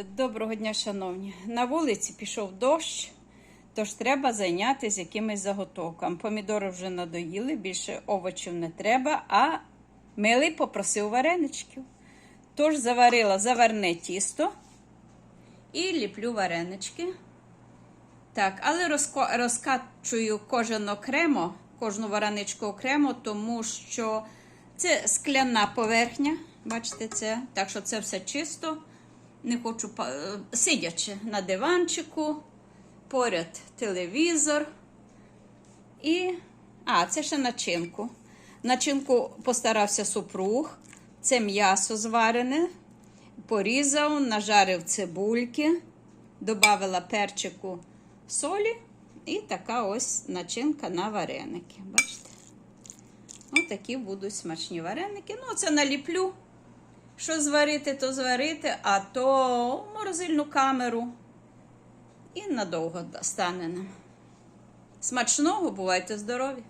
Доброго дня, шановні. На вулиці пішов дощ, тож треба зайнятися якимись заготовками. Помідори вже надоїли, більше овочів не треба, а милий попросив вареничків. Тож заварила заварне тісто і ліплю варенички. Так, але розкачую кожен окремо, кожну вареничку окремо, тому що це скляна поверхня. Бачите, це. Так що це все чисто. Не хочу е, сидячи на диванчику, поряд телевізор. І. А, це ще начинку. Начинку постарався супруг. Це м'ясо зварене. Порізав, нажарив цибульки, додавила перчику солі. І така ось начинка на вареники. Бачите? Ось такі будуть смачні вареники. Ну, це наліплю. Що зварити, то зварити, а то морозильну камеру. І надовго стане нам. Смачного, бувайте здорові!